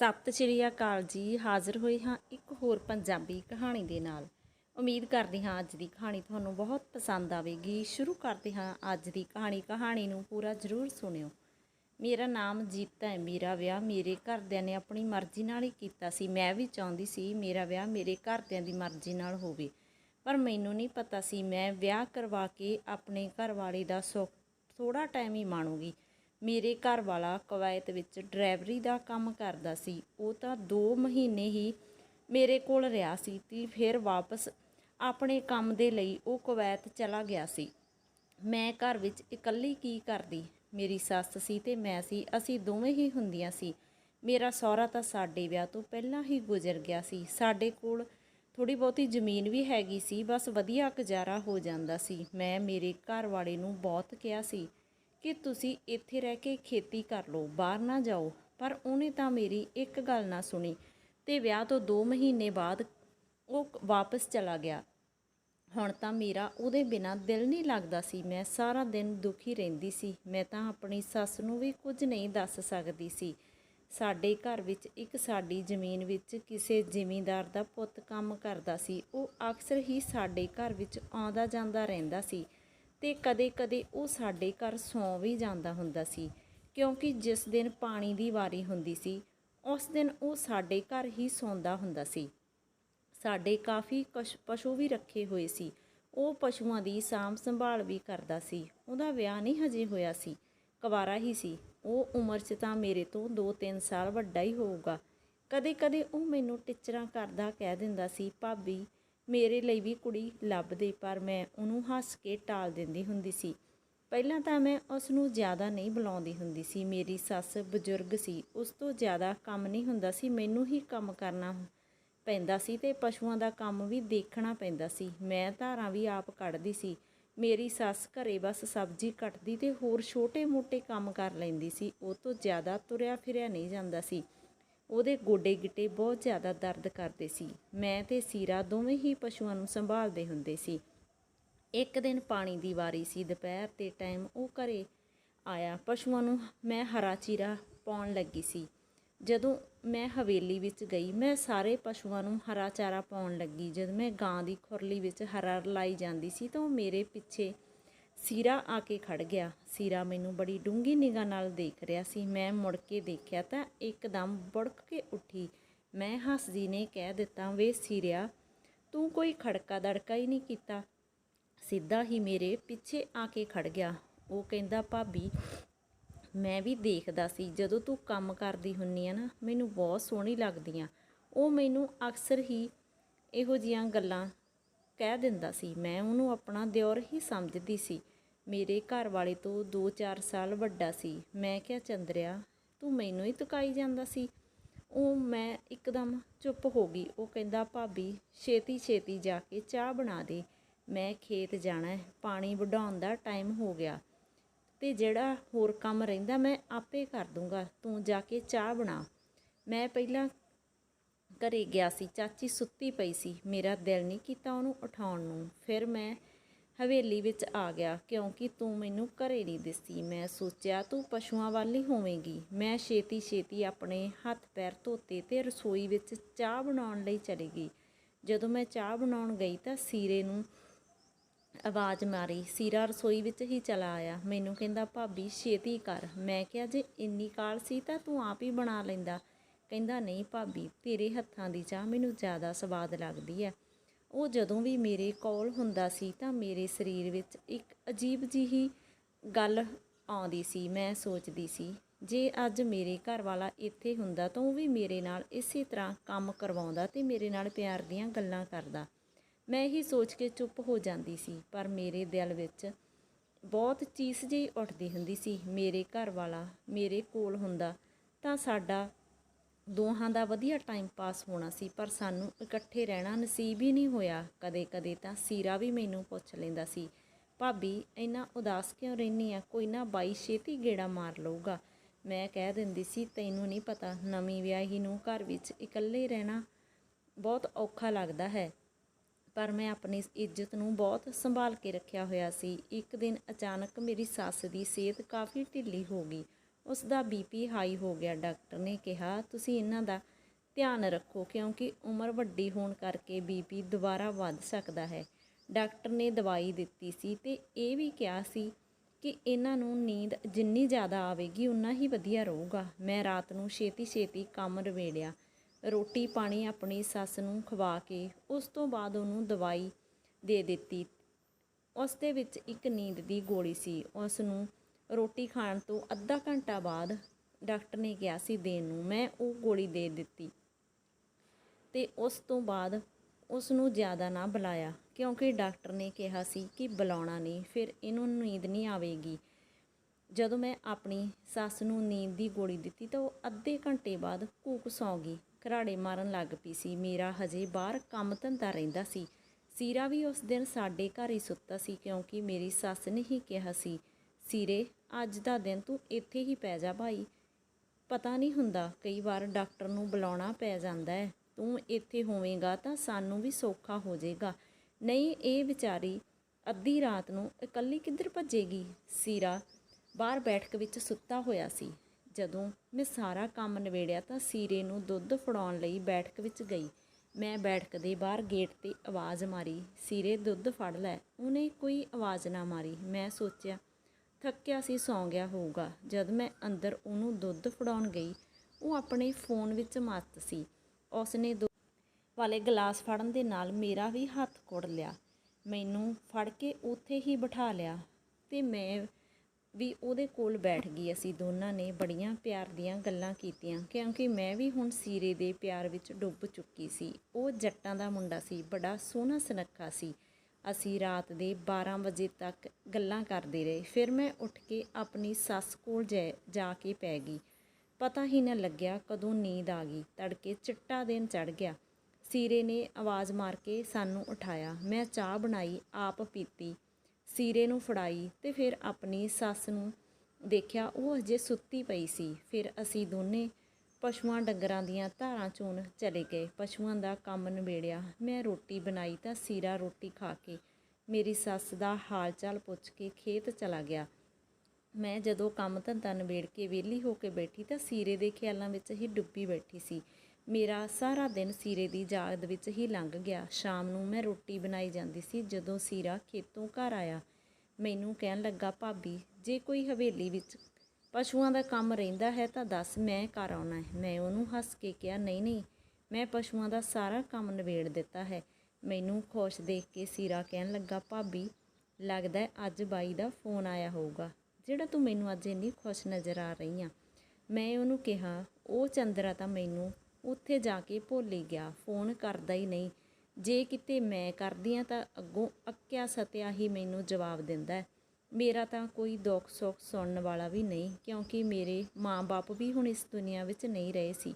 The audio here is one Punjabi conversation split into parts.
ਸਤਿ ਸ਼੍ਰੀ ਅਕਾਲ ਜੀ, ਹਾਜ਼ਰ ਹੋਏ ਹਾਂ ਇੱਕ ਹੋਰ ਪੰਜਾਬੀ ਕਹਾਣੀ ਦੇ ਨਾਲ। ਉਮੀਦ ਕਰਦੇ ਹਾਂ ਅੱਜ ਦੀ ਕਹਾਣੀ ਤੁਹਾਨੂੰ ਬਹੁਤ ਪਸੰਦ ਆਵੇਗੀ। ਸ਼ੁਰੂ ਕਰਦੇ ਹਾਂ ਅੱਜ ਦੀ ਕਹਾਣੀ। ਕਹਾਣੀ ਨੂੰ ਪੂਰਾ ਜ਼ਰੂਰ ਸੁਣਿਓ। ਮੇਰਾ ਨਾਮ ਜੀਤਾ ਹੈ, ਮੇਰਾ ਵਿਆਹ ਮੇਰੇ ਘਰਦਿਆਂ ਨੇ ਆਪਣੀ ਮਰਜ਼ੀ ਨਾਲ ਹੀ ਕੀਤਾ ਸੀ। ਮੈਂ ਵੀ ਚਾਹੁੰਦੀ ਸੀ ਮੇਰਾ ਵਿਆਹ ਮੇਰੇ ਘਰਦਿਆਂ ਦੀ ਮਰਜ਼ੀ ਨਾਲ ਹੋਵੇ। ਪਰ ਮੈਨੂੰ ਨਹੀਂ ਪਤਾ ਸੀ ਮੈਂ ਵਿਆਹ ਕਰਵਾ ਕੇ ਆਪਣੇ ਘਰ ਵਾਲੇ ਦਾ ਸੁੱਖ ਥੋੜਾ ਟਾਈਮ ਹੀ ਮਾਣੂਗੀ। ਮੇਰੇ ਘਰ ਵਾਲਾ ਕਵਾਇਤ ਵਿੱਚ ਡਰਾਈਵਰੀ ਦਾ ਕੰਮ ਕਰਦਾ ਸੀ। ਉਹ ਤਾਂ 2 ਮਹੀਨੇ ਹੀ ਮੇਰੇ ਕੋਲ ਰਿਹਾ ਸੀ ਤੇ ਫਿਰ ਵਾਪਸ ਆਪਣੇ ਕੰਮ ਦੇ ਲਈ ਉਹ ਕੁਵੈਤ ਚਲਾ ਗਿਆ ਸੀ। ਮੈਂ ਘਰ ਵਿੱਚ ਇਕੱਲੀ ਕੀ ਕਰਦੀ? ਮੇਰੀ ਸੱਸ ਸੀ ਤੇ ਮੈਂ ਸੀ, ਅਸੀਂ ਦੋਵੇਂ ਹੀ ਹੁੰਦੀਆਂ ਸੀ। ਮੇਰਾ ਸਹੁਰਾ ਤਾਂ ਸਾਡੇ ਵਿਆਹ ਤੋਂ ਪਹਿਲਾਂ ਹੀ ਗੁਜ਼ਰ ਗਿਆ ਸੀ। ਸਾਡੇ ਕੋਲ ਥੋੜੀ ਬਹੁਤੀ ਜ਼ਮੀਨ ਵੀ ਹੈਗੀ ਸੀ, ਬਸ ਵਧੀਆ ਗੁਜ਼ਾਰਾ ਹੋ ਜਾਂਦਾ ਸੀ। ਮੈਂ ਮੇਰੇ ਘਰ ਵਾਲੇ ਨੂੰ ਬਹੁਤ ਕਿਹਾ ਸੀ ਕਿ ਤੁਸੀਂ ਇੱਥੇ ਰਹਿ ਕੇ ਖੇਤੀ ਕਰ ਲਓ, ਬਾਹਰ ਨਾ ਜਾਓ। ਪਰ ਉਹਨੇ ਤਾਂ ਮੇਰੀ ਇੱਕ ਗੱਲ ਨਾ ਸੁਣੀ ਤੇ ਵਿਆਹ ਤੋਂ 2 ਮਹੀਨੇ ਬਾਅਦ ਉਹ ਵਾਪਸ ਚਲਾ ਗਿਆ। ਹੁਣ ਤਾਂ ਮੇਰਾ ਉਹਦੇ ਬਿਨਾਂ ਦਿਲ ਨਹੀਂ ਲੱਗਦਾ ਸੀ। ਮੈਂ ਸਾਰਾ ਦਿਨ ਦੁਖੀ ਰਹਿੰਦੀ ਸੀ। ਮੈਂ ਤਾਂ ਆਪਣੀ ਸੱਸ ਨੂੰ ਵੀ ਕੁਝ ਨਹੀਂ ਦੱਸ ਸਕਦੀ ਸੀ। ਸਾਡੇ ਘਰ ਵਿੱਚ ਇੱਕ ਸਾਡੀ ਜ਼ਮੀਨ ਵਿੱਚ ਕਿਸੇ ਜ਼ਿਮੀਂਦਾਰ ਦਾ ਪੁੱਤ ਕੰਮ ਕਰਦਾ ਸੀ। ਉਹ ਅਕਸਰ ਹੀ ਸਾਡੇ ਘਰ ਵਿੱਚ ਆਉਂਦਾ ਜਾਂਦਾ ਰਹਿੰਦਾ ਸੀ। ਤੇ ਕਦੇ-ਕਦੇ ਉਹ ਸਾਡੇ ਘਰ ਸੌਂ ਵੀ ਜਾਂਦਾ ਹੁੰਦਾ ਸੀ, ਕਿਉਂਕਿ ਜਿਸ ਦਿਨ ਪਾਣੀ ਦੀ ਵਾਰੀ ਹੁੰਦੀ ਸੀ, ਉਸ ਦਿਨ ਉਹ ਸਾਡੇ ਘਰ ਹੀ ਸੌਂਦਾ ਹੁੰਦਾ ਸੀ। ਸਾਡੇ ਕਾਫੀ ਕਸ਼- ਪਸ਼ੂ ਵੀ ਰੱਖੇ ਹੋਏ ਸੀ। ਉਹ ਪਸ਼ੂਆਂ ਦੀ ਸਾਂਭ ਸੰਭਾਲ ਵੀ ਕਰਦਾ ਸੀ। ਉਹਦਾ ਵਿਆਹ ਨਹੀਂ ਹਜੇ ਹੋਇਆ ਸੀ। ਕੁਵਾਰਾ ਹੀ ਸੀ। ਉਹ ਉਮਰ 'ਚ ਤਾਂ ਮੇਰੇ ਤੋਂ 2-3 ਸਾਲ ਵੱਡਾ ਹੀ ਹੋਊਗਾ। ਕਦੇ-ਕਦੇ ਉਹ ਮੈਨੂੰ ਟਿਚਰਾਂ ਕਰਦਾ ਕਹਿ ਦਿੰਦਾ ਸੀ, ਭਾਬੀ ਮੇਰੇ ਲਈ ਵੀ ਕੁੜੀ ਲੱਭਦੇ, ਪਰ ਮੈਂ ਉਹਨੂੰ ਹੱਸ ਕੇ ਟਾਲ ਦਿੰਦੀ ਹੁੰਦੀ ਸੀ। ਪਹਿਲਾਂ ਤਾਂ ਮੈਂ ਉਸ ਨੂੰ ਜ਼ਿਆਦਾ ਨਹੀਂ ਬੁਲਾਉਂਦੀ ਹੁੰਦੀ ਸੀ। ਮੇਰੀ ਸੱਸ ਬਜ਼ੁਰਗ ਸੀ। ਉਸ ਤੋਂ ਜ਼ਿਆਦਾ ਕੰਮ ਨਹੀਂ ਹੁੰਦਾ ਸੀ। ਮੈਨੂੰ ਹੀ ਕੰਮ ਕਰਨਾ ਪੈਂਦਾ ਸੀ ਤੇ ਪਸ਼ੂਆਂ ਦਾ ਕੰਮ ਵੀ ਦੇਖਣਾ ਪੈਂਦਾ ਸੀ। ਮੈਂ ਧਾਰਾਂ ਵੀ ਆਪ ਕੱਢਦੀ ਸੀ। ਮੇਰੀ ਸੱਸ ਘਰੇ ਬਸ ਸਬਜ਼ੀ ਕੱਟਦੀ ਤੇ ਹੋਰ ਛੋਟੇ-ਮੋਟੇ ਕੰਮ ਕਰ ਲੈਂਦੀ ਸੀ। ਉਹ ਤੋਂ ਜ਼ਿਆਦਾ ਤੁਰਿਆ ਫਿਰਿਆ ਨਹੀਂ ਜਾਂਦਾ ਸੀ। ਉਹਦੇ ਗੋਡੇ ਗਿੱਟੇ ਬਹੁਤ ਜ਼ਿਆਦਾ ਦਰਦ ਕਰਦੇ ਸੀ। ਮੈਂ ਤੇ ਸੀਰਾ ਦੋਵੇਂ ਹੀ ਪਸ਼ੂਆਂ ਨੂੰ ਸੰਭਾਲਦੇ ਹੁੰਦੇ ਸੀ। ਇੱਕ ਦਿਨ ਪਾਣੀ ਦੀ ਵਾਰੀ ਸੀ ਦੁਪਹਿਰ ਦੇ ਟਾਈਮ ਉਹ ਘਰੇ ਆਇਆ। ਪਸ਼ੂਆਂ ਨੂੰ ਮੈਂ ਹਰਾ ਚੀਰਾ ਪਾਉਣ ਲੱਗੀ ਸੀ। ਜਦੋਂ ਮੈਂ ਹਵੇਲੀ ਵਿੱਚ ਗਈ, ਮੈਂ ਸਾਰੇ ਪਸ਼ੂਆਂ ਨੂੰ ਹਰਾ ਚਾਰਾ ਪਾਉਣ ਲੱਗੀ। ਜਦ ਮੈਂ ਗਾਂ ਦੀ ਖੁਰਲੀ ਵਿੱਚ ਹਰਾ ਲਾਈ ਜਾਂਦੀ ਸੀ ਤਾਂ ਉਹ ਮੇਰੇ ਪਿੱਛੇ ਸੀਰਾ ਆ ਕੇ ਖੜ ਗਿਆ। ਸੀਰਾ ਮੈਨੂੰ ਬੜੀ ਡੂੰਗੀ ਨਿਗਾਹ ਨਾਲ ਦੇਖ ਰਿਹਾ ਸੀ। ਮੈਂ ਮੁੜ ਕੇ ਦੇਖਿਆ ਤਾਂ ਇੱਕਦਮ ਬੜਕ ਕੇ ਉੱਠੀ। ਮੈਂ ਹੱਸਦੀ ਨੇ ਕਹਿ ਦਿੱਤਾ, ਵੇ ਸੀਰਿਆ, ਤੂੰ ਕੋਈ ਖੜਕਾ ਦੜਕਾ ਹੀ ਨਹੀਂ ਕੀਤਾ। ਸਿੱਧਾ ਹੀ ਮੇਰੇ ਪਿੱਛੇ ਆ ਕੇ ਖੜ ਗਿਆ। ਉਹ ਕਹਿੰਦਾ, ਭਾਬੀ, ਮੈਂ ਵੀ ਦੇਖਦਾ ਸੀ। ਜਦੋਂ ਤੂੰ ਕੰਮ ਕਰਦੀ ਹੁੰਨੀ ਆ ਨਾ, ਮੈਨੂੰ ਬਹੁਤ ਸੋਹਣੀ ਲੱਗਦੀ ਲੱਗਦੀਆਂ। ਉਹ ਮੈਨੂੰ ਅਕਸਰ ਹੀ ਇਹੋ ਜੀਆਂ ਗੱਲਾਂ ਕਹਿ ਦਿੰਦਾ ਸੀ। ਮੈਂ ਉਹਨੂੰ ਆਪਣਾ ਦਿਓਰ ਹੀ ਸਮਝਦੀ ਸੀ। ਮੇਰੇ ਘਰ ਵਾਲੇ ਤੋਂ 2-4 ਸਾਲ ਵੱਡਾ ਸੀ। ਮੈਂ ਕਿਹਾ, ਚੰਦਰਿਆ, ਤੂੰ ਮੈਨੂੰ ਹੀ ਤੁਕਾਈ ਜਾਂਦਾ ਸੀ। ਉਹ ਮੈਂ ਇੱਕਦਮ ਚੁੱਪ ਹੋ ਗਈ। ਉਹ ਕਹਿੰਦਾ, ਭਾਬੀ, ਛੇਤੀ ਛੇਤੀ ਜਾ ਕੇ ਚਾਹ ਬਣਾ ਦੇ। ਮੈਂ ਖੇਤ ਜਾਣਾ ਹੈ। ਪਾਣੀ ਵਢਾਉਣ ਦਾ ਟਾਈਮ ਹੋ ਗਿਆ ਤੇ ਜਿਹੜਾ ਹੋਰ ਕੰਮ ਰਹਿੰਦਾ, ਮੈਂ ਆਪੇ ਕਰ ਦੂੰਗਾ। ਤੂੰ ਜਾ ਕੇ ਚਾਹ ਬਣਾ। ਮੈਂ ਪਹਿਲਾਂ ਘਰੇ ਗਿਆ ਸੀ। ਚਾਚੀ ਸੁੱਤੀ ਪਈ ਸੀ। ਮੇਰਾ ਦਿਲ ਨਹੀਂ ਕੀਤਾ ਉਹਨੂੰ ਉਠਾਉਣ ਨੂੰ। ਫਿਰ ਮੈਂ ਹਵੇਲੀ ਵਿੱਚ ਆ ਗਿਆ, ਕਿਉਂਕਿ ਤੂੰ ਮੈਨੂੰ ਘਰੇ ਨਹੀਂ ਦਿਸੀ। ਮੈਂ ਸੋਚਿਆ, ਤੂੰ ਪਸ਼ੂਆਂ ਵੱਲ ਹੀ ਹੋਵੇਂਗੀ। ਮੈਂ ਛੇਤੀ ਛੇਤੀ ਆਪਣੇ ਹੱਥ ਪੈਰ ਧੋਤੇ ਤੇ ਰਸੋਈ ਵਿੱਚ ਚਾਹ ਬਣਾਉਣ ਲਈ ਚਲੀ ਗਈ। ਜਦੋਂ ਮੈਂ ਚਾਹ ਬਣਾਉਣ ਗਈ ਤਾਂ ਸੀਰੇ ਨੂੰ ਆਵਾਜ਼ ਮਾਰੀ। ਸੀਰਾ ਰਸੋਈ ਵਿੱਚ ਹੀ ਚਲਾ ਆਇਆ। ਮੈਨੂੰ ਕਹਿੰਦਾ, ਭਾਬੀ, ਛੇਤੀ ਕਰ। ਮੈਂ ਕਿਹਾ, ਜੇ ਇੰਨੀ ਕਾਲ ਸੀ ਤਾਂ ਤੂੰ ਆਪ ਹੀ ਬਣਾ ਲੈਂਦਾ। ਕਹਿੰਦਾ, ਨਹੀਂ ਭਾਬੀ, ਤੇਰੇ ਹੱਥਾਂ ਦੀ ਚਾਹ ਮੈਨੂੰ ਜ਼ਿਆਦਾ ਸਵਾਦ ਲੱਗਦੀ ਹੈ। ਉਹ ਜਦੋਂ ਵੀ ਮੇਰੇ ਕੋਲ ਹੁੰਦਾ ਸੀ ਤਾਂ ਮੇਰੇ ਸਰੀਰ ਵਿੱਚ ਇੱਕ ਅਜੀਬ ਜਿਹੀ ਗੱਲ ਆਉਂਦੀ ਸੀ, ਮੈਂ ਸੋਚਦੀ ਸੀ, ਜੇ ਅੱਜ ਮੇਰੇ ਘਰ ਵਾਲਾ ਇੱਥੇ ਹੁੰਦਾ ਤਾਂ ਉਹ ਵੀ ਮੇਰੇ ਨਾਲ ਇਸੇ ਤਰ੍ਹਾਂ ਕੰਮ ਕਰਵਾਉਂਦਾ ਤੇ ਮੇਰੇ ਨਾਲ ਪਿਆਰ ਦੀਆਂ ਗੱਲਾਂ ਕਰਦਾ। ਮੈਂ ਇਹੀ ਸੋਚ ਕੇ ਚੁੱਪ ਹੋ ਜਾਂਦੀ ਸੀ, ਪਰ ਮੇਰੇ ਦਿਲ ਵਿੱਚ ਬਹੁਤ ਚੀਸ ਜਿਹੀ ਉੱਠਦੀ ਹੁੰਦੀ ਸੀ, ਮੇਰੇ ਘਰ ਵਾਲਾ ਮੇਰੇ ਕੋਲ ਹੁੰਦਾ ਤਾਂ ਸਾਡਾ ਦੋਹਾਂ ਦਾ ਵਧੀਆ ਟਾਈਮ ਪਾਸ ਹੋਣਾ ਸੀ, ਪਰ ਸਾਨੂੰ ਇਕੱਠੇ ਰਹਿਣਾ ਨਸੀਬ ਹੀ ਨਹੀਂ ਹੋਇਆ। ਕਦੇ-ਕਦੇ ਤਾਂ ਸੀਰਾ ਵੀ ਮੈਨੂੰ ਪੁੱਛ ਲੈਂਦਾ ਸੀ, ਭਾਬੀ, ਇੰਨਾ ਉਦਾਸ ਕਿਉਂ ਰਹਿਨੀ ਆ? ਕੋਈ ਨਾ ਬਾਈ ਛੇਤੀ ਗੇੜਾ ਮਾਰ ਲਊਗਾ। ਮੈਂ ਕਹਿ ਦਿੰਦੀ ਸੀ, ਤੈਨੂੰ ਨਹੀਂ ਪਤਾ, ਨਵੀਂ ਵਿਆਹੀ ਨੂੰ ਘਰ ਵਿੱਚ ਇਕੱਲੇ ਰਹਿਣਾ ਬਹੁਤ ਔਖਾ ਲੱਗਦਾ ਹੈ। ਪਰ ਮੈਂ ਆਪਣੀ ਇੱਜ਼ਤ ਨੂੰ ਬਹੁਤ ਸੰਭਾਲ ਕੇ ਰੱਖਿਆ ਹੋਇਆ ਸੀ। ਇੱਕ ਦਿਨ ਅਚਾਨਕ ਮੇਰੀ ਸੱਸ ਦੀ ਸਿਹਤ ਕਾਫੀ ਢਿੱਲੀ ਹੋ ਗਈ। ਉਸ ਦਾ ਬੀਪੀ ਹਾਈ ਹੋ ਗਿਆ, ਡਾਕਟਰ ਨੇ ਕਿਹਾ। ਤੁਸੀਂ ਇਹਨਾਂ ਦਾ ਧਿਆਨ ਰੱਖੋ ਕਿਉਂਕਿ ਉਮਰ ਵੱਡੀ ਹੋਣ ਕਰਕੇ ਬੀਪੀ ਦੁਬਾਰਾ ਵੱਧ ਸਕਦਾ ਹੈ। ਡਾਕਟਰ ਨੇ ਦਵਾਈ ਦਿੱਤੀ ਸੀ ਤੇ ਇਹ ਵੀ ਕਿਹਾ ਸੀ ਕਿ ਇਹਨਾਂ ਨੂੰ ਨੀਂਦ ਜਿੰਨੀ ਜ਼ਿਆਦਾ ਆਵੇਗੀ, ਉਨਾ ਹੀ ਵਧੀਆ ਰਹੂਗਾ। ਮੈਂ ਰਾਤ ਨੂੰ ਛੇਤੀ ਛੇਤੀ ਕੰਮ ਰਵੇੜਿਆ ਰੋਟੀ ਪਾਣੀ ਆਪਣੀ ਸੱਸ ਨੂੰ ਖਵਾ ਕੇ ਉਸ ਤੋਂ ਬਾਅਦ ਉਹਨੂੰ ਦਵਾਈ ਦੇ ਦਿੱਤੀ। ਉਸ ਦੇ ਵਿੱਚ ਇੱਕ ਨੀਂਦ ਦੀ ਗੋਲੀ ਸੀ। ਉਸ ਨੂੰ ਰੋਟੀ ਖਾਣ ਤੋਂ ਅੱਧਾ ਘੰਟਾ ਬਾਅਦ ਡਾਕਟਰ ਨੇ ਕਿਹਾ ਸੀ ਦੇਣ ਨੂੰ, ਮੈਂ ਉਹ ਗੋਲੀ ਦੇ ਦਿੱਤੀ। ਤੇ ਉਸ ਤੋਂ ਬਾਅਦ ਉਸ ਨੂੰ ਜ਼ਿਆਦਾ ਨਾ ਬੁਲਾਇਆ, ਕਿਉਂਕਿ ਡਾਕਟਰ ਨੇ ਕਿਹਾ ਸੀ ਕਿ ਬੁਲਾਉਣਾ ਨਹੀਂ, ਫਿਰ ਇਹਨੂੰ ਨੀਂਦ ਨਹੀਂ ਆਵੇਗੀ। ਜਦੋਂ ਮੈਂ ਆਪਣੀ ਸੱਸ ਨੂੰ ਨੀਂਦ ਦੀ ਗੋਲੀ ਦਿੱਤੀ ਤਾਂ ਉਹ ਅੱਧੇ ਘੰਟੇ ਬਾਅਦ ਕੂਕ ਸੌਂ ਗਈ। ਘਰਾੜੇ ਮਾਰਨ ਲੱਗ ਪਈ ਸੀ। ਮੇਰਾ ਹਜੇ ਬਾਹਰ ਕੰਮ ਧੰਦਾ ਰਹਿੰਦਾ ਸੀ। ਸੀਰਾ ਵੀ ਉਸ ਦਿਨ ਸਾਡੇ ਘਰ ਹੀ ਸੁੱਤਾ ਸੀ, ਕਿਉਂਕਿ ਮੇਰੀ ਸੱਸ ਨੇ ਹੀ ਕਿਹਾ ਸੀ ਸਿਰੇ, ਅੱਜ ਦਾ ਦਿਨ ਤੂੰ ਇੱਥੇ ਹੀ ਪੈ ਜਾ ਭਾਈ। ਪਤਾ ਨਹੀਂ ਹੁੰਦਾ, ਕਈ ਵਾਰ ਡਾਕਟਰ ਨੂੰ ਬੁਲਾਉਣਾ ਪੈ ਜਾਂਦਾ ਹੈ। ਤੂੰ ਇੱਥੇ ਹੋਵੇਂਗਾ ਤਾਂ ਸਾਨੂੰ ਵੀ ਸੌਖਾ ਹੋ ਜਾਏਗਾ। ਨਹੀਂ, ਇਹ ਵਿਚਾਰੀ ਅੱਧੀ ਰਾਤ ਨੂੰ ਇਕੱਲੀ ਕਿੱਧਰ ਭੱਜੇਗੀ? ਸੀਰਾ ਬਾਹਰ ਬੈਠਕ ਵਿੱਚ ਸੁੱਤਾ ਹੋਇਆ ਸੀ। ਜਦੋਂ ਮੈਂ ਸਾਰਾ ਕੰਮ ਨਿਬੇੜਿਆ ਤਾਂ ਸੀਰੇ ਨੂੰ ਦੁੱਧ ਫੜਾਉਣ ਲਈ ਬੈਠਕ ਵਿੱਚ ਗਈ। ਮੈਂ ਬੈਠਕ ਦੇ ਬਾਹਰ ਗੇਟ ਤੇ ਆਵਾਜ਼ ਮਾਰੀ, ਸੀਰੇ, ਦੁੱਧ ਫੜ ਲੈ। ਉਹਨੇ ਕੋਈ ਆਵਾਜ਼ ਨਾ ਮਾਰੀ। ਮੈਂ ਸੋਚਿਆ ਥੱਕਿਆ ਸੀ, ਸੌਂ ਗਿਆ ਹੋਊਗਾ। ਜਦ ਮੈਂ ਅੰਦਰ ਉਹਨੂੰ ਦੁੱਧ ਫੜਾਉਣ ਗਈ, ਉਹ ਆਪਣੇ ਫੋਨ ਵਿੱਚ ਮਸਤ ਸੀ। ਉਸਨੇ ਦੁੱਧ ਵਾਲੇ ਗਲਾਸ ਫੜਨ ਦੇ ਨਾਲ ਮੇਰਾ ਵੀ ਹੱਥ ਕੁੜ ਲਿਆ। ਮੈਨੂੰ ਫੜ ਕੇ ਉੱਥੇ ਹੀ ਬਿਠਾ ਲਿਆ ਤੇ ਮੈਂ ਵੀ ਉਹਦੇ ਕੋਲ ਬੈਠ ਗਈ। ਅਸੀਂ ਦੋਨਾਂ ਨੇ ਬੜੀਆਂ ਪਿਆਰ ਦੀਆਂ ਗੱਲਾਂ ਕੀਤੀਆਂ, ਕਿਉਂਕਿ ਮੈਂ ਵੀ ਹੁਣ ਸੀਰੇ ਦੇ ਪਿਆਰ ਵਿੱਚ ਡੁੱਬ ਚੁੱਕੀ ਸੀ। ਉਹ ਜੱਟਾਂ ਦਾ ਮੁੰਡਾ ਸੀ, ਬੜਾ ਸੋਹਣਾ ਸੁਨੱਖਾ ਸੀ। ਅਸੀਂ ਰਾਤ ਦੇ 12 ਵਜੇ ਤੱਕ ਗੱਲਾਂ ਕਰਦੇ ਰਹੇ। ਫਿਰ ਮੈਂ ਉੱਠ ਕੇ ਆਪਣੀ ਸੱਸ ਕੋਲ ਜੈ- ਜਾ ਕੇ ਪੈ ਗਈ। ਪਤਾ ਹੀ ਨਾ ਲੱਗਿਆ ਕਦੋਂ ਨੀਂਦ ਆ ਗਈ। ਤੜਕੇ ਚਿੱਟਾ ਦਿਨ ਚੜ ਗਿਆ। ਸੀਰੇ ਨੇ ਆਵਾਜ਼ ਮਾਰ ਕੇ ਸਾਨੂੰ ਉਠਾਇਆ। ਮੈਂ ਚਾਹ ਬਣਾਈ, ਆਪ ਪੀਤੀ। ਸੀਰੇ ਨੂੰ ਫੜਾਈ ਤੇ ਫਿਰ ਆਪਣੀ ਸੱਸ ਨੂੰ ਦੇਖਿਆ ਉਹ ਅਜੇ ਸੁੱਤੀ ਪਈ ਸੀ। ਫਿਰ ਅਸੀਂ ਦੋਨੇ ਪਸ਼ੂਆਂ ਡੰਗਰਾਂ ਦੀਆਂ ਧਾਰਾਂ ਚੋਣ ਚਲੇ ਗਏ। ਪਸ਼ੂਆਂ ਦਾ ਕੰਮ ਨਿਬੇੜਿਆ। ਮੈਂ ਰੋਟੀ ਬਣਾਈ ਤਾਂ ਸੀਰਾ ਰੋਟੀ ਖਾ ਕੇ ਮੇਰੀ ਸੱਸ ਦਾ ਹਾਲ ਚਾਲ ਪੁੱਛ ਕੇ ਖੇਤ ਚਲਾ ਗਿਆ। ਮੈਂ ਜਦੋਂ ਕੰਮ ਧੰਦਾ ਨਿਬੇੜ ਕੇ ਵਿਹਲੀ ਹੋ ਕੇ ਬੈਠੀ ਤਾਂ ਸੀਰੇ ਦੇ ਖਿਆਲਾਂ ਵਿੱਚ ਹੀ ਡੁੱਬੀ ਬੈਠੀ ਸੀ। ਮੇਰਾ ਸਾਰਾ ਦਿਨ ਸੀਰੇ ਦੀ ਜਾਗਦ ਵਿੱਚ ਹੀ ਲੰਘ ਗਿਆ। ਸ਼ਾਮ ਨੂੰ ਮੈਂ ਰੋਟੀ ਬਣਾਈ ਜਾਂਦੀ ਸੀ ਜਦੋਂ ਸੀਰਾ ਖੇਤੋਂ ਘਰ ਆਇਆ। ਮੈਨੂੰ ਕਹਿਣ ਲੱਗਾ, ਭਾਬੀ, ਜੇ ਕੋਈ ਹਵੇਲੀ ਵਿੱਚ ਪਸ਼ੂਆਂ ਦਾ ਕੰਮ ਰਹਿੰਦਾ ਹੈ ਤਾਂ ਦੱਸ ਮੈਂ ਘਰ ਆਉਣਾ ਹੈ। ਮੈਂ ਉਹਨੂੰ ਹੱਸ ਕੇ ਕਿਹਾ, ਨਹੀਂ ਨਹੀਂ, ਮੈਂ ਪਸ਼ੂਆਂ ਦਾ ਸਾਰਾ ਕੰਮ ਨਿਬੇੜ ਦਿੱਤਾ ਹੈ। ਮੈਨੂੰ ਖੁਸ਼ ਦੇਖ ਕੇ ਸੀਰਾ ਕਹਿਣ ਲੱਗਾ, ਭਾਬੀ, ਲੱਗਦਾ ਅੱਜ ਬਾਈ ਦਾ ਫੋਨ ਆਇਆ ਹੋਊਗਾ, ਜਿਹੜਾ ਤੂੰ ਮੈਨੂੰ ਅੱਜ ਇੰਨੀ ਖੁਸ਼ ਨਜ਼ਰ ਆ ਰਹੀ ਆ। ਮੈਂ ਉਹਨੂੰ ਕਿਹਾ, ਉਹ ਚੰਦਰਾ ਤਾਂ ਮੈਨੂੰ ਉੱਥੇ ਜਾ ਕੇ ਭੁੱਲ ਹੀ ਗਿਆ, ਫੋਨ ਕਰਦਾ ਹੀ ਨਹੀਂ। ਜੇ ਕਿਤੇ ਮੈਂ ਕਰਦੀ ਆ ਤਾਂ ਅੱਗੋਂ ਅੱਕਿਆ ਸਤਿਆ ਹੀ ਮੈਨੂੰ ਜਵਾਬ ਦਿੰਦਾ ਹੈ। ਮੇਰਾ ਤਾਂ ਕੋਈ ਦੁੱਖ ਸੁੱਖ ਸੁਣਨ ਵਾਲਾ ਵੀ ਨਹੀਂ, ਕਿਉਂਕਿ ਮੇਰੇ ਮਾਂ-ਬਾਪ ਵੀ ਹੁਣ ਇਸ ਦੁਨੀਆ ਵਿੱਚ ਨਹੀਂ ਰਹੇ ਸੀ।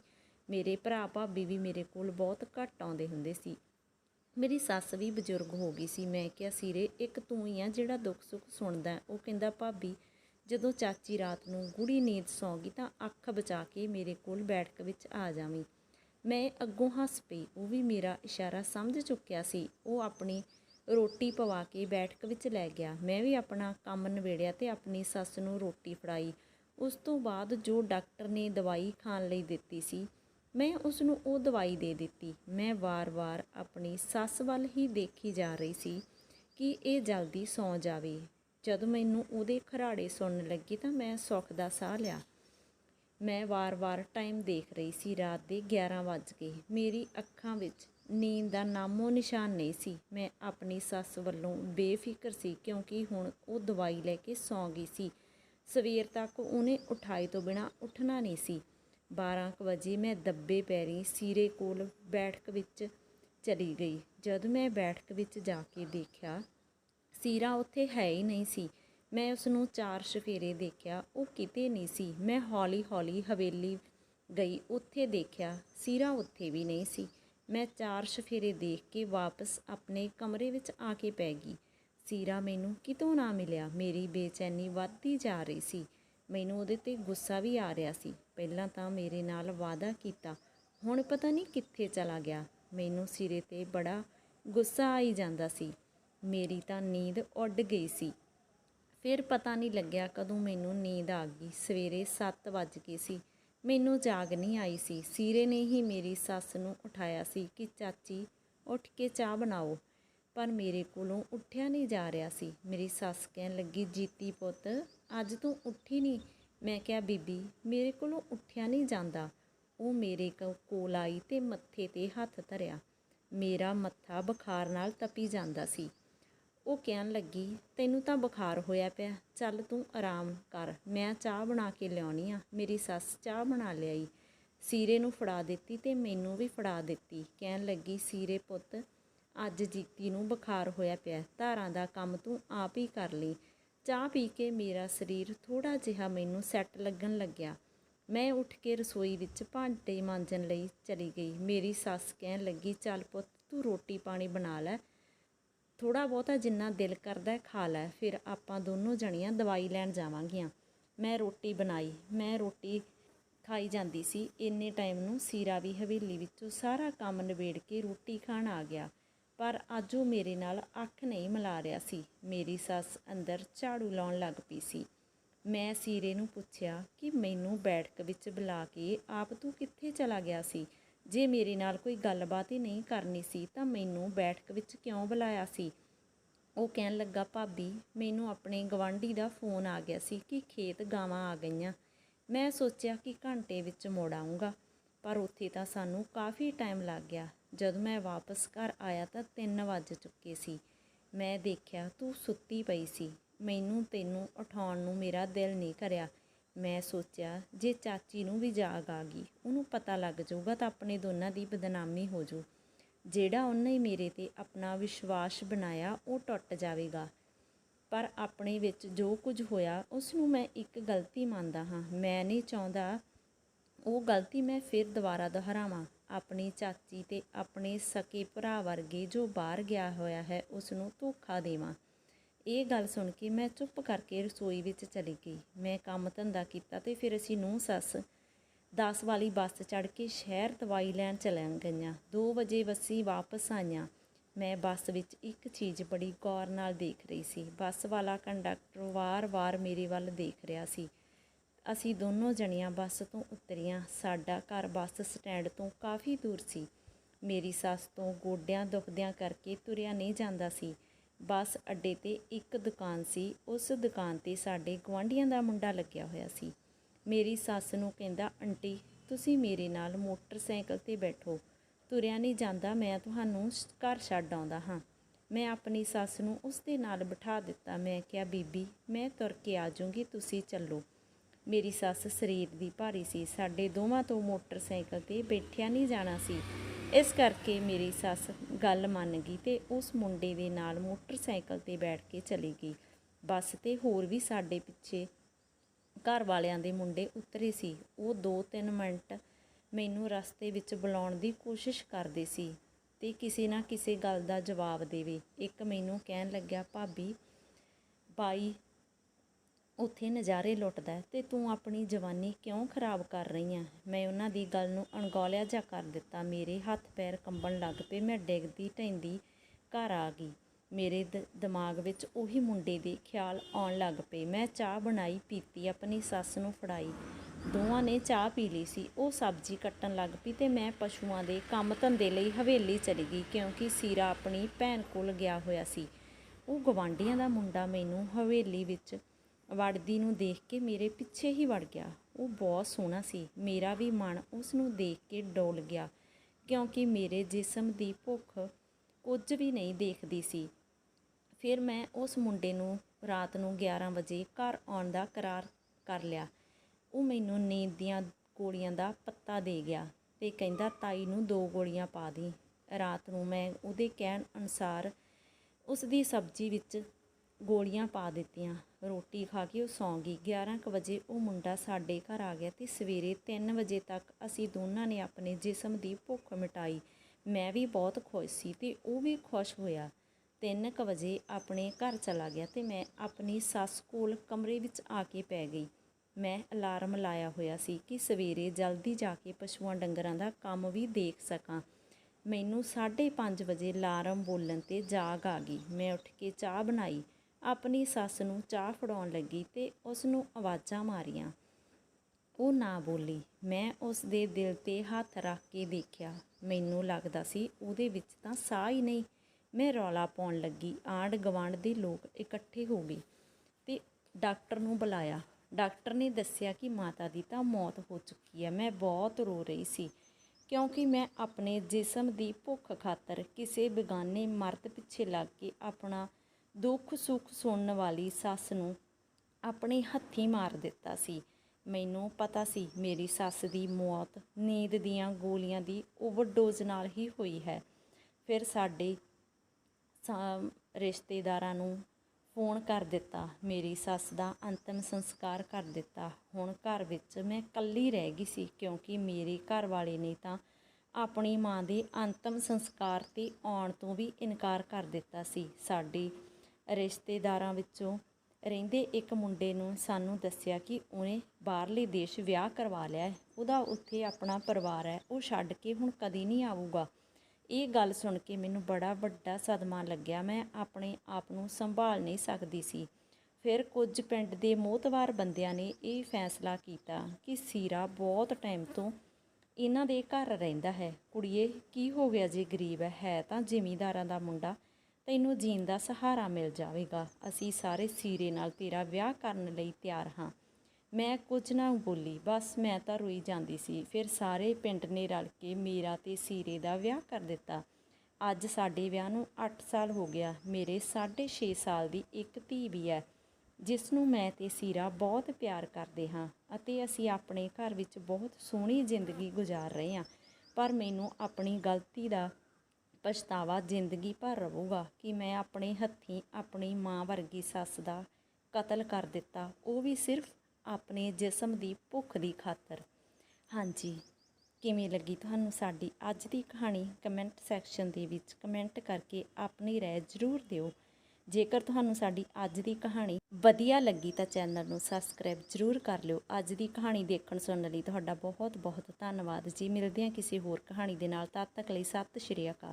ਮੇਰੇ ਭਰਾ ਭਾਬੀ ਵੀ ਮੇਰੇ ਕੋਲ ਬਹੁਤ ਘੱਟ ਆਉਂਦੇ ਹੁੰਦੇ ਸੀ। ਮੇਰੀ ਸੱਸ ਵੀ ਬਜ਼ੁਰਗ ਹੋ ਗਈ ਸੀ। ਮੈਂ ਕਿਹਾ, ਸੀਰੇ, ਇੱਕ ਤੂੰ ਹੀ ਆ ਜਿਹੜਾ ਦੁੱਖ ਸੁੱਖ ਸੁਣਦਾ ਉਹ ਕਹਿੰਦਾ, ਭਾਬੀ, ਜਦੋਂ ਚਾਚੀ ਰਾਤ ਨੂੰ ਗੂੜੀ ਨੀਂਦ ਸੌਂ ਗਈ ਤਾਂ ਅੱਖ ਬਚਾ ਕੇ ਮੇਰੇ ਕੋਲ ਬੈਠਕ ਵਿੱਚ ਆ ਜਾਵੀਂ। ਮੈਂ ਅੱਗੋਂ ਹੱਸ ਪਈ। ਉਹ ਵੀ ਮੇਰਾ ਇਸ਼ਾਰਾ ਸਮਝ ਚੁੱਕਿਆ ਸੀ। ਉਹ ਆਪਣੀ ਰੋਟੀ ਪਵਾ ਕੇ ਬੈਠਕ ਵਿੱਚ ਲੈ ਗਿਆ। ਮੈਂ ਵੀ ਆਪਣਾ ਕੰਮ ਨਿਬੇੜਿਆ ਤੇ ਆਪਣੀ ਸੱਸ ਨੂੰ ਰੋਟੀ ਫੜਾਈ। ਉਸ ਤੋਂ ਬਾਅਦ ਜੋ ਡਾਕਟਰ ਨੇ ਦਵਾਈ ਖਾਣ ਲਈ ਦਿੱਤੀ ਸੀ, ਮੈਂ ਉਸ ਨੂੰ ਉਹ ਦਵਾਈ ਦੇ ਦਿੱਤੀ। ਮੈਂ ਵਾਰ-ਵਾਰ ਆਪਣੀ ਸੱਸ ਵੱਲ ਹੀ ਦੇਖੀ ਜਾ ਰਹੀ ਸੀ ਕਿ ਇਹ ਜਲਦੀ ਸੌਂ ਜਾਵੇ। ਜਦੋਂ ਮੈਨੂੰ ਉਹਦੇ ਖਰਾੜੇ ਸੁਣਨ ਲੱਗੀ ਤਾਂ ਮੈਂ ਸੁੱਖ ਦਾ ਸਾਹ ਲਿਆ। ਮੈਂ ਵਾਰ-ਵਾਰ ਟਾਈਮ ਦੇਖ ਰਹੀ ਸੀ। ਰਾਤ ਦੇ 11 ਵੱਜ ਗਏ। ਮੇਰੀ ਅੱਖਾਂ ਵਿੱਚ ਨੀਂਦ ਦਾ ਨਾਮੋ ਨਿਸ਼ਾਨ ਨਹੀਂ ਸੀ। ਮੈਂ ਆਪਣੀ ਸੱਸ ਵੱਲੋਂ ਬੇਫਿਕਰ ਸੀ ਕਿਉਂਕਿ ਹੁਣ ਉਹ ਦਵਾਈ ਲੈ ਕੇ ਸੌਂ ਗਈ ਸੀ। ਸਵੇਰ ਤੱਕ ਉਹਨੇ ਉਠਾਈ ਤੋਂ ਬਿਨਾ ਉੱਠਣਾ ਨਹੀਂ ਸੀ। 12 ਕੁ ਵਜੇ ਮੈਂ ਦੱਬੇ ਪੈਰੀ ਸੀਰੇ ਕੋਲ ਬੈਠਕ ਵਿੱਚ ਚਲੀ ਗਈ। ਜਦ ਮੈਂ ਬੈਠਕ ਵਿੱਚ ਜਾ ਕੇ ਦੇਖਿਆ, ਸੀਰਾ ਉੱਥੇ ਹੈ ਹੀ ਨਹੀਂ ਸੀ। ਮੈਂ ਉਸ ਨੂੰ ਚਾਰ ਸ਼ਫੇਰੇ ਦੇਖਿਆ, ਉਹ ਕਿਤੇ ਨਹੀਂ ਸੀ। ਮੈਂ ਹੌਲੀ-ਹੌਲੀ ਹਵੇਲੀ ਗਈ, ਉੱਥੇ ਦੇਖਿਆ ਸੀਰਾ ਉੱਥੇ ਵੀ ਨਹੀਂ ਸੀ। ਮੈਂ ਚਾਰ ਸ਼ਫੇਰੇ ਦੇਖ ਕੇ ਵਾਪਸ ਆਪਣੇ ਕਮਰੇ ਵਿੱਚ ਆ ਕੇ ਪੈ ਗਈ। ਸੀਰਾ ਮੈਨੂੰ ਕਿਤੋਂ ਨਾ ਮਿਲਿਆ। ਮੇਰੀ ਬੇਚੈਨੀ ਵੱਧਦੀ ਜਾ ਰਹੀ ਸੀ। ਮੈਨੂੰ ਉਹਦੇ ਤੇ ਗੁੱਸਾ ਵੀ ਆ ਰਿਹਾ ਸੀ। ਪਹਿਲਾਂ ਤਾਂ ਮੇਰੇ ਨਾਲ ਵਾਅਦਾ ਕੀਤਾ। ਹੁਣ ਪਤਾ ਨਹੀਂ ਕਿੱਥੇ ਚਲਾ ਗਿਆ। ਮੈਨੂੰ ਸਿਰੇ ਤੇ ਬੜਾ ਗੁੱਸਾ ਆਈ ਜਾਂਦਾ ਸੀ। ਮੇਰੀ ਤਾਂ ਨੀਂਦ ਉੱਡ ਗਈ ਸੀ। ਫਿਰ ਪਤਾ ਨਹੀਂ ਲੱਗਿਆ ਕਦੋਂ ਮੈਨੂੰ ਨੀਂਦ ਆ ਗਈ। ਸਵੇਰੇ 7 ਵੱਜ ਗਏ ਸੀ। ਮੈਨੂੰ ਜਾਗ ਨਹੀਂ ਆਈ ਸੀ। ਸੀਰੇ ਨੇ ਹੀ ਮੇਰੀ ਸੱਸ ਨੂੰ ਉਠਾਇਆ ਸੀ ਕਿ, ਚਾਚੀ, ਉੱਠ ਕੇ ਚਾਹ ਬਣਾਓ। ਪਰ ਮੇਰੇ ਕੋਲੋਂ ਉੱਠਿਆ ਨਹੀਂ ਜਾ ਰਿਹਾ ਸੀ। ਮੇਰੀ ਸੱਸ ਕਹਿਣ ਲੱਗੀ, ਜੀਤੀ ਪੁੱਤ, ਅੱਜ ਤੂੰ ਉੱਠੀ ਨਹੀਂ। ਮੈਂ ਕਿਹਾ, ਬੀਬੀ, ਮੇਰੇ ਕੋਲੋਂ ਉੱਠਿਆ ਨਹੀਂ ਜਾਂਦਾ। ਉਹ ਮੇਰੇ ਕੋ- ਕੋਲ ਆਈ ਤੇ ਮੱਥੇ ਤੇ ਹੱਥ ਧਰਿਆ। ਮੇਰਾ ਮੱਥਾ ਬੁਖਾਰ ਨਾਲ ਤਪੀ ਜਾਂਦਾ ਸੀ। ਉਹ ਕਹਿਣ ਲੱਗੀ, ਤੈਨੂੰ ਤਾਂ ਬੁਖਾਰ ਹੋਇਆ ਪਿਆ, ਚੱਲ ਤੂੰ ਆਰਾਮ ਕਰ। ਮੈਂ ਚਾਹ ਬਣਾ ਕੇ ਲਿਆਉਣੀ ਆ। ਮੇਰੀ ਸੱਸ ਚਾਹ ਬਣਾ ਲਿਆਈ। ਸੀਰੇ ਨੂੰ ਫੜਾ ਦਿੱਤੀ ਤੇ ਮੈਨੂੰ ਵੀ ਫੜਾ ਦਿੱਤੀ। ਕਹਿਣ ਲੱਗੀ ਸੀਰੇ ਪੁੱਤ, ਅੱਜ ਜੀਤੀ ਨੂੰ ਬੁਖਾਰ ਹੋਇਆ ਪਿਆ। ਧਾਰਾਂ ਦਾ ਕੰਮ ਤੂੰ ਆਪ ਹੀ ਕਰ ਲਈ। ਚਾਹ ਪੀ ਕੇ ਮੇਰਾ ਸਰੀਰ ਥੋੜਾ ਜਿਹਾ ਮੈਨੂੰ ਸੈੱਟ ਲੱਗਣ ਲੱਗਿਆ। ਮੈਂ ਉੱਠ ਕੇ ਰਸੋਈ ਵਿੱਚ ਭਾਂਡੇ ਮਾਂਜਣ ਲਈ ਚਲੀ ਗਈ। ਮੇਰੀ ਸੱਸ ਕਹਿਣ ਲੱਗੀ, ਚੱਲ ਪੁੱਤ, ਤੂੰ ਰੋਟੀ ਪਾਣੀ ਬਣਾ ਲੈ। ਥੋੜਾ ਬਹੁਤਾ ਜਿੰਨਾ ਦਿਲ ਕਰਦਾ ਖਾ ਲੈ। ਫਿਰ ਆਪਾਂ ਦੋਨੋਂ ਜਣੀਆਂ ਦਵਾਈ ਲੈਣ ਜਾਵਾਂਗੀਆਂ। ਮੈਂ ਰੋਟੀ ਬਣਾਈ। ਮੈਂ ਰੋਟੀ ਖਾਈ ਜਾਂਦੀ ਸੀ। ਇੰਨੇ ਟਾਈਮ ਨੂੰ ਸੀਰਾ ਵੀ ਹਵੇਲੀ ਵਿੱਚੋਂ ਸਾਰਾ ਕੰਮ ਨਿਬੇੜ ਕੇ ਰੋਟੀ ਖਾਣ ਆ ਗਿਆ। ਪਰ ਅੱਜ ਉਹ ਮੇਰੇ ਨਾਲ ਅੱਖ ਨਹੀਂ ਮਿਲਾ ਰਿਹਾ ਸੀ। ਮੇਰੀ ਸੱਸ ਅੰਦਰ ਝਾੜੂ ਲਾਉਣ ਲੱਗ ਪਈ ਸੀ। ਮੈਂ ਸੀਰੇ ਨੂੰ ਪੁੱਛਿਆ ਕਿ ਮੈਨੂੰ ਬੈਠਕ ਵਿੱਚ ਬੁਲਾ ਕੇ ਆਪ ਤੂੰ ਕਿੱਥੇ ਚਲਾ ਗਿਆ ਸੀ? ਜੇ ਮੇਰੇ ਨਾਲ ਕੋਈ ਗੱਲਬਾਤ ਹੀ ਨਹੀਂ ਕਰਨੀ ਸੀ, ਤਾਂ ਮੈਨੂੰ ਬੈਠਕ ਵਿੱਚ ਕਿਉਂ ਬੁਲਾਇਆ ਸੀ? ਉਹ ਕਹਿਣ ਲੱਗਾ, ਭਾਬੀ, ਮੈਨੂੰ ਆਪਣੇ ਗਵਾਂਢੀ ਦਾ ਫੋਨ ਆ ਗਿਆ ਸੀ ਕਿ ਖੇਤ ਗਾਵਾਂ ਆ ਗਈਆਂ। ਮੈਂ ਸੋਚਿਆ ਕਿ ਘੰਟੇ ਵਿੱਚ ਮੁੜ ਆਊਂਗਾ, ਪਰ ਉੱਥੇ ਤਾਂ ਸਾਨੂੰ ਕਾਫੀ ਟਾਈਮ ਲੱਗ ਗਿਆ। ਜਦ ਮੈਂ ਵਾਪਸ ਘਰ ਆਇਆ ਤਾਂ 3 ਵੱਜ ਚੁੱਕੇ ਸੀ। ਮੈਂ ਦੇਖਿਆ ਤੂੰ ਸੁੱਤੀ ਪਈ ਸੀ। ਮੈਨੂੰ ਤੈਨੂੰ ਉਠਾਉਣ ਨੂੰ ਮੇਰਾ ਦਿਲ ਨਹੀਂ ਕਰਿਆ। ਮੈਂ ਸੋਚਿਆ, ਜੇ ਚਾਚੀ ਨੂੰ ਵੀ ਜਾਗ ਆ ਗਈ, ਉਹਨੂੰ ਪਤਾ ਲੱਗ ਜਾਊਗਾ ਤਾਂ ਆਪਣੇ ਦੋਨਾਂ ਦੀ ਬਦਨਾਮੀ ਹੋ ਜੂ ਜਿਹੜਾ ਉਹਨੇ ਮੇਰੇ ਤੇ ਆਪਣਾ ਵਿਸ਼ਵਾਸ ਬਣਾਇਆ, ਉਹ ਟੁੱਟ ਜਾਵੇਗਾ। ਪਰ ਆਪਣੇ ਵਿੱਚ ਜੋ ਕੁਝ ਹੋਇਆ ਉਸ ਨੂੰ ਮੈਂ ਇੱਕ ਗਲਤੀ ਮੰਨਦਾ ਹਾਂ। ਮੈਂ ਨਹੀਂ ਚਾਹੁੰਦਾ ਉਹ ਗਲਤੀ ਮੈਂ ਫਿਰ ਦੁਬਾਰਾ ਦੁਹਰਾਵਾਂ। ਆਪਣੀ ਚਾਚੀ ਤੇ ਆਪਣੇ ਸਕੇ ਭਰਾ ਵਰਗੇ ਜੋ ਬਾਹਰ ਗਿਆ ਹੋਇਆ ਹੈ ਉਸ ਨੂੰ ਧੋਖਾ ਦੇਵਾਂ। ਇਹ ਗੱਲ ਸੁਣ ਕੇ ਮੈਂ ਚੁੱਪ ਕਰਕੇ ਰਸੋਈ ਵਿੱਚ ਚਲੀ ਗਈ। ਮੈਂ ਕੰਮ ਧੰਦਾ ਕੀਤਾ ਤੇ ਫਿਰ ਅਸੀਂ ਨੂੰ ਸੱਸ 10 ਵਾਲੀ ਬੱਸ ਚੜ੍ਹ ਕੇ ਸ਼ਹਿਰ ਦਵਾਈ ਲੈਣ ਚਲੀਆਂ ਗਈਆਂ। 2 ਵਜੇ ਬੱਸੀ ਵਾਪਸ ਆਈਆਂ। ਮੈਂ ਬੱਸ ਵਿੱਚ ਇੱਕ ਚੀਜ਼ ਬੜੀ ਗੌਰ ਨਾਲ ਦੇਖ ਰਹੀ ਸੀ। ਬੱਸ ਵਾਲਾ ਕੰਡਕਟਰ ਵਾਰ-ਵਾਰ ਮੇਰੇ ਵੱਲ ਦੇਖ ਰਿਹਾ ਸੀ। ਅਸੀਂ ਦੋਨੋਂ ਜਣੀਆਂ ਬੱਸ ਤੋਂ ਉਤਰੀਆਂ। ਸਾਡਾ ਘਰ ਬੱਸ ਸਟੈਂਡ ਤੋਂ ਕਾਫੀ ਦੂਰ ਸੀ। ਮੇਰੀ ਸੱਸ ਤੋਂ ਗੋਡਿਆਂ ਦੁਖਦਿਆਂ ਕਰਕੇ ਤੁਰਿਆ ਨਹੀਂ ਜਾਂਦਾ ਸੀ। ਬੱਸ ਅੱਡੇ ਤੇ ਇੱਕ ਦੁਕਾਨ ਸੀ। ਉਸ ਦੁਕਾਨ ਤੇ ਸਾਡੇ ਗੁਆਂਢੀਆਂ ਦਾ ਮੁੰਡਾ ਲੱਗਿਆ ਹੋਇਆ ਸੀ। ਮੇਰੀ ਸੱਸ ਨੂੰ ਕਹਿੰਦਾ, ਆਂਟੀ, ਤੁਸੀਂ ਮੇਰੇ ਨਾਲ ਮੋਟਰਸਾਈਕਲ ਤੇ ਬੈਠੋ। ਤੁਰਿਆ ਨਹੀਂ ਜਾਂਦਾ, ਮੈਂ ਤੁਹਾਨੂੰ ਘਰ ਛੱਡ ਆਉਂਦਾ ਹਾਂ। ਮੈਂ ਆਪਣੀ ਸੱਸ ਨੂੰ ਉਸ ਦੇ ਨਾਲ ਬਿਠਾ ਦਿੱਤਾ। ਮੈਂ ਕਿਹਾ, ਬੀਬੀ, ਮੈਂ ਤੁਰ ਕੇ ਆ ਜਾਊਂਗੀ, ਤੁਸੀਂ ਚੱਲੋ। ਮੇਰੀ ਸੱਸ ਸਰੀਰ ਦੀ ਭਾਰੀ ਸੀ। ਸਾਡੇ ਦੋਵਾਂ ਤੋਂ ਮੋਟਰਸਾਈਕਲ ਤੇ ਬੈਠਿਆ ਨਹੀਂ ਜਾਣਾ ਸੀ। ਇਸ ਕਰਕੇ ਮੇਰੀ ਸੱਸ ਗੱਲ ਮੰਨ ਗਈ ਤੇ ਉਸ ਮੁੰਡੇ ਦੇ ਨਾਲ ਮੋਟਰਸਾਈਕਲ ਤੇ ਬੈਠ ਕੇ ਚਲੀ ਗਈ। ਬੱਸ ਤੇ ਹੋਰ ਵੀ ਸਾਡੇ ਪਿੱਛੇ ਘਰ ਵਾਲਿਆਂ ਦੇ ਮੁੰਡੇ ਉਤਰੇ ਸੀ। ਉਹ 2-3 ਮਿੰਟ ਮੈਨੂੰ ਰਸਤੇ ਵਿੱਚ ਬੁਲਾਉਣ ਦੀ ਕੋਸ਼ਿਸ਼ ਕਰਦੇ ਸੀ ਤੇ ਕਿਸੇ ਨਾ ਕਿਸੇ ਗੱਲ ਦਾ ਜਵਾਬ ਦੇਵੇ। ਇੱਕ ਮੈਨੂੰ ਕਹਿਣ ਲੱਗਿਆ, ਭਾਬੀ, ਬਾਈ ਉੱਥੇ ਨਜ਼ਾਰੇ ਲੁੱਟਦਾ ਹੈ ਤੇ ਤੂੰ ਆਪਣੀ ਜਵਾਨੀ ਕਿਉਂ ਖਰਾਬ ਕਰ ਰਹੀ ਆ? ਮੈਂ ਉਹਨਾਂ ਦੀ ਗੱਲ ਨੂੰ ਅਣਗੌਲਿਆ ਜਾ ਕਰ ਦਿੱਤਾ। ਮੇਰੇ ਹੱਥ ਪੈਰ ਕੰਬਣ ਲੱਗ ਪਏ, ਮੈਂ ਡਿੱਗਦੀ ਢੈਂਦੀ ਘਰ ਆ ਗਈ। ਮੇਰੇ ਦ- ਦਿਮਾਗ ਵਿੱਚ ਉਹੀ ਮੁੰਡੇ ਦੇ ਖਿਆਲ ਆਉਣ ਲੱਗ ਪਏ। ਮੈਂ ਚਾਹ ਬਣਾਈ, ਪੀਤੀ, ਆਪਣੀ ਸੱਸ ਨੂੰ ਫੜਾਈ। ਦੋਵਾਂ ਨੇ ਚਾਹ ਪੀ ਲਈ ਸੀ। ਉਹ ਸਬਜ਼ੀ ਕੱਟਣ ਲੱਗ ਪਈ ਤੇ ਮੈਂ ਪਸ਼ੂਆਂ ਦੇ ਕੰਮ ਧੰਦੇ ਲਈ ਹਵੇਲੀ ਚਲੀ ਗਈ ਕਿਉਂਕਿ ਸੀਰਾ ਆਪਣੀ ਭੈਣ ਕੋਲ ਗਿਆ ਹੋਇਆ ਸੀ। ਉਹ ਗਵਾਂਢੀਆਂ ਦਾ ਮੁੰਡਾ ਮੈਨੂੰ ਹਵੇਲੀ ਵਿੱਚ ਵੜਦੀ ਨੂੰ ਦੇਖ ਕੇ ਮੇਰੇ ਪਿੱਛੇ ਹੀ ਵੜ ਗਿਆ। ਉਹ ਬਹੁਤ ਸੋਹਣਾ ਸੀ। ਮੇਰਾ ਵੀ ਮਨ ਉਸ ਨੂੰ ਦੇਖ ਕੇ ਡੋਲ ਗਿਆ, ਕਿਉਂਕਿ ਮੇਰੇ ਜਿਸਮ ਦੀ ਭੁੱਖ ਕੁਝ ਵੀ ਨਹੀਂ ਦੇਖਦੀ ਸੀ। ਫਿਰ ਮੈਂ ਉਸ ਮੁੰਡੇ ਨੂੰ ਰਾਤ ਨੂੰ 11 ਵਜੇ ਘਰ ਆਉਣ ਦਾ ਕਰਾਰ ਕਰ ਲਿਆ। ਉਹ ਮੈਨੂੰ ਨੀਂਦ ਦੀਆਂ ਗੋਲੀਆਂ ਦਾ ਪੱਤਾ ਦੇ ਗਿਆ ਤੇ ਕਹਿੰਦਾ, ਤਾਈ ਨੂੰ ਦੋ ਗੋਲੀਆਂ ਪਾ ਦੀ। ਰਾਤ ਨੂੰ ਮੈਂ ਉਹਦੇ ਕਹਿਣ ਅਨੁਸਾਰ ਉਸ ਦੀ ਸਬਜ਼ੀ ਵਿੱਚ ਗੋਲੀਆਂ ਪਾ ਦਿੱਤੀਆਂ। ਰੋਟੀ ਖਾ ਕੇ ਉਹ ਸੌਂ ਗਈ। 11 ਕੁ ਵਜੇ ਉਹ ਮੁੰਡਾ ਸਾਡੇ ਘਰ ਆ ਗਿਆ ਤੇ ਸਵੇਰੇ 3 ਵਜੇ ਤੱਕ ਅਸੀਂ ਦੋਨਾਂ ਨੇ ਆਪਣੇ ਜਿਸਮ ਦੀ ਭੁੱਖ ਮਿਟਾਈ। ਮੈਂ ਵੀ ਬਹੁਤ ਖੁਸ਼ ਸੀ ਤੇ ਉਹ ਵੀ ਖੁਸ਼ ਹੋਇਆ। 3 ਕੁ ਵਜੇ ਆਪਣੇ ਘਰ ਚਲਾ ਗਿਆ ਤੇ ਮੈਂ ਆਪਣੀ ਸੱਸ ਕੋਲ ਕਮਰੇ ਵਿੱਚ ਆ ਕੇ ਪੈ ਗਈ। ਮੈਂ ਅਲਾਰਮ ਲਾਇਆ ਹੋਇਆ ਸੀ ਕਿ ਸਵੇਰੇ ਜਲਦੀ ਜਾ ਕੇ ਪਸ਼ੂਆਂ ਡੰਗਰਾਂ ਦਾ ਕੰਮ ਵੀ ਦੇਖ ਸਕਾਂ। ਮੈਨੂੰ 5:30 ਵਜੇ ਅਲਾਰਮ ਬੋਲਣ ਤੇ ਜਾਗ ਆ ਗਈ। ਮੈਂ ਉੱਠ ਕੇ ਚਾਹ ਬਣਾਈ। ਆਪਣੀ ਸੱਸ ਨੂੰ ਚਾਹ ਫੜਾਉਣ ਲੱਗੀ ਤੇ ਉਸ ਨੂੰ ਆਵਾਜ਼ਾਂ ਮਾਰੀਆਂ। ਉਹ ਨਾ ਬੋਲੀ। ਮੈਂ ਉਸ ਦੇ ਦਿਲ ਤੇ ਹੱਥ ਰੱਖ ਕੇ ਦੇਖਿਆ। ਮੈਨੂੰ ਲੱਗਦਾ ਸੀ ਉਹਦੇ ਵਿੱਚ ਤਾਂ ਸਾਹ ਹੀ ਨਹੀਂ। ਮੈਂ ਰੌਲਾ ਪਾਉਣ ਲੱਗੀ। ਆਂਢ ਗਵਾਂਢ ਦੇ ਲੋਕ ਇਕੱਠੇ ਹੋ ਗਏ ਤੇ ਡਾਕਟਰ ਨੂੰ ਬੁਲਾਇਆ। ਡਾਕਟਰ ਨੇ ਦੱਸਿਆ ਕਿ ਮਾਤਾ ਦੀ ਤਾਂ ਮੌਤ ਹੋ ਚੁੱਕੀ ਹੈ। ਮੈਂ ਬਹੁਤ ਰੋ ਰਹੀ ਸੀ ਕਿਉਂਕਿ ਮੈਂ ਆਪਣੇ ਜਿਸਮ ਦੀ ਭੁੱਖ ਖਾਤਰ ਕਿਸੇ ਬੇਗਾਨੇ ਮਰਦ ਪਿੱਛੇ ਲੱਗ ਕੇ ਆਪਣਾ ਦੁੱਖ ਸੁੱਖ ਸੁਣਨ ਵਾਲੀ ਸੱਸ ਨੂੰ ਆਪਣੇ ਹੱਥੀਂ ਮਾਰ ਦਿੱਤਾ ਸੀ। ਮੈਨੂੰ ਪਤਾ ਸੀ ਮੇਰੀ ਸੱਸ ਦੀ ਮੌਤ ਨੀਂਦ ਦੀਆਂ ਗੋਲੀਆਂ ਦੀ ਓਵਰਡੋਜ਼ ਨਾਲ ਹੀ ਹੋਈ ਹੈ। ਫਿਰ ਸਾਡੇ ਰਿਸ਼ਤੇਦਾਰਾਂ ਨੂੰ ਫੋਨ ਕਰ ਦਿੱਤਾ। ਮੇਰੀ ਸੱਸ ਦਾ ਅੰਤਮ ਸੰਸਕਾਰ ਕਰ ਦਿੱਤਾ। ਹੁਣ ਘਰ ਵਿੱਚ ਮੈਂ ਇਕੱਲੀ ਰਹਿ ਗਈ ਸੀ ਕਿਉਂਕਿ ਮੇਰੇ ਘਰ ਵਾਲੇ ਨੇ ਤਾਂ ਆਪਣੀ ਮਾਂ ਦੇ ਅੰਤਮ ਸੰਸਕਾਰ ਤੇ ਆਉਣ ਤੋਂ ਵੀ ਇਨਕਾਰ ਕਰ ਦਿੱਤਾ ਸੀ। ਸਾਡੀ ਰਿਸ਼ਤੇਦਾਰਾਂ ਵਿੱਚੋਂ ਰਹਿੰਦੇ ਇੱਕ ਮੁੰਡੇ ਨੂੰ ਸਾਨੂੰ ਦੱਸਿਆ ਕਿ ਉਹਨੇ ਬਾਹਰਲੇ ਦੇਸ਼ ਵਿਆਹ ਕਰਵਾ ਲਿਆ ਹੈ। ਉਹਦਾ ਉੱਥੇ ਆਪਣਾ ਪਰਿਵਾਰ ਹੈ। ਉਹ ਛੱਡ ਕੇ ਹੁਣ ਕਦੀ ਨਹੀਂ ਆਊਗਾ। ਇਹ ਗੱਲ ਸੁਣ ਕੇ ਮੈਨੂੰ ਬੜਾ ਵੱਡਾ ਸਦਮਾ ਲੱਗਿਆ। ਮੈਂ ਆਪਣੇ ਆਪ ਨੂੰ ਸੰਭਾਲ ਨਹੀਂ ਸਕਦੀ ਸੀ। ਫਿਰ ਕੁਝ ਪਿੰਡ ਦੇ ਮੋਤਵਾਰ ਬੰਦਿਆਂ ਨੇ ਇਹ ਫੈਸਲਾ ਕੀਤਾ ਕਿ ਸੀਰਾ ਬਹੁਤ ਟਾਈਮ ਤੋਂ ਇਹਨਾਂ ਦੇ ਘਰ ਰਹਿੰਦਾ ਹੈ। ਕੁੜੀਏ, ਕੀ ਹੋ ਗਿਆ ਜੇ ਗਰੀਬ ਹੈ? ਤਾਂ ਜ਼ਿਮੀਂਦਾਰਾਂ ਦਾ ਮੁੰਡਾ ਤੈਨੂੰ ਜੀਣ ਦਾ ਸਹਾਰਾ ਮਿਲ ਜਾਵੇਗਾ। ਅਸੀਂ ਸਾਰੇ ਸੀਰੇ ਨਾਲ ਤੇਰਾ ਵਿਆਹ ਕਰਨ ਲਈ ਤਿਆਰ ਹਾਂ। ਮੈਂ ਕੁਝ ਨਾ ਬੋਲੀ, ਬਸ ਮੈਂ ਤਾਂ ਰੋਈ ਜਾਂਦੀ ਸੀ। ਫਿਰ ਸਾਰੇ ਪਿੰਡ ਨੇ ਰਲ ਕੇ ਮੇਰਾ ਤੇ ਸੀਰੇ ਦਾ ਵਿਆਹ ਕਰ ਦਿੱਤਾ। ਅੱਜ ਸਾਡੇ ਵਿਆਹ ਨੂੰ 8 ਸਾਲ ਹੋ ਗਿਆ। ਮੇਰੇ 6.5 ਸਾਲ ਦੀ ਇੱਕ ਧੀ ਵੀ ਹੈ, ਜਿਸ ਨੂੰ ਮੈਂ ਤੇ ਸੀਰਾ ਬਹੁਤ ਪਿਆਰ ਕਰਦੇ ਹਾਂ ਅਤੇ ਅਸੀਂ ਆਪਣੇ ਘਰ ਵਿੱਚ ਬਹੁਤ ਸੋਹਣੀ ਜ਼ਿੰਦਗੀ ਗੁਜ਼ਾਰ ਰਹੇ ਹਾਂ। ਪਰ ਮੈਨੂੰ ਆਪਣੀ ਗਲਤੀ ਦਾ ਪਛਤਾਵਾ ਜ਼ਿੰਦਗੀ ਭਰ ਰਹੂਗਾ ਕਿ ਮੈਂ ਆਪਣੇ ਹੱਥੀਂ ਆਪਣੀ ਮਾਂ ਵਰਗੀ ਸੱਸ ਦਾ ਕਤਲ ਕਰ ਦਿੱਤਾ। ਉਹ ਵੀ ਸਿਰਫ ਆਪਣੇ ਜਿਸਮ ਦੀ ਭੁੱਖ ਦੀ ਖਾਤਰ। ਹਾਂਜੀ, ਕਿਵੇਂ ਲੱਗੀ ਤੁਹਾਨੂੰ ਸਾਡੀ ਅੱਜ ਦੀ ਕਹਾਣੀ? ਕਮੈਂਟ ਸੈਕਸ਼ਨ ਦੇ ਵਿੱਚ ਕਮੈਂਟ ਕਰਕੇ ਆਪਣੀ ਰਾਏ ਜ਼ਰੂਰ ਦਿਓ। ਜੇਕਰ ਤੁਹਾਨੂੰ ਸਾਡੀ ਅੱਜ ਦੀ ਕਹਾਣੀ ਵਧੀਆ ਲੱਗੀ ਤਾਂ ਚੈਨਲ ਨੂੰ ਸਬਸਕ੍ਰਾਈਬ ਜ਼ਰੂਰ ਕਰ ਲਿਓ। ਅੱਜ ਦੀ ਕਹਾਣੀ ਦੇਖਣ ਸੁਣਨ ਲਈ ਤੁਹਾਡਾ ਬਹੁਤ ਬਹੁਤ ਧੰਨਵਾਦ ਜੀ। ਮਿਲਦੇ ਹਾਂ ਕਿਸੇ ਹੋਰ ਕਹਾਣੀ ਦੇ ਨਾਲ। ਤਦ ਤੱਕ ਲਈ ਸਤਿ ਸ਼੍ਰੀ ਅਕਾਲ।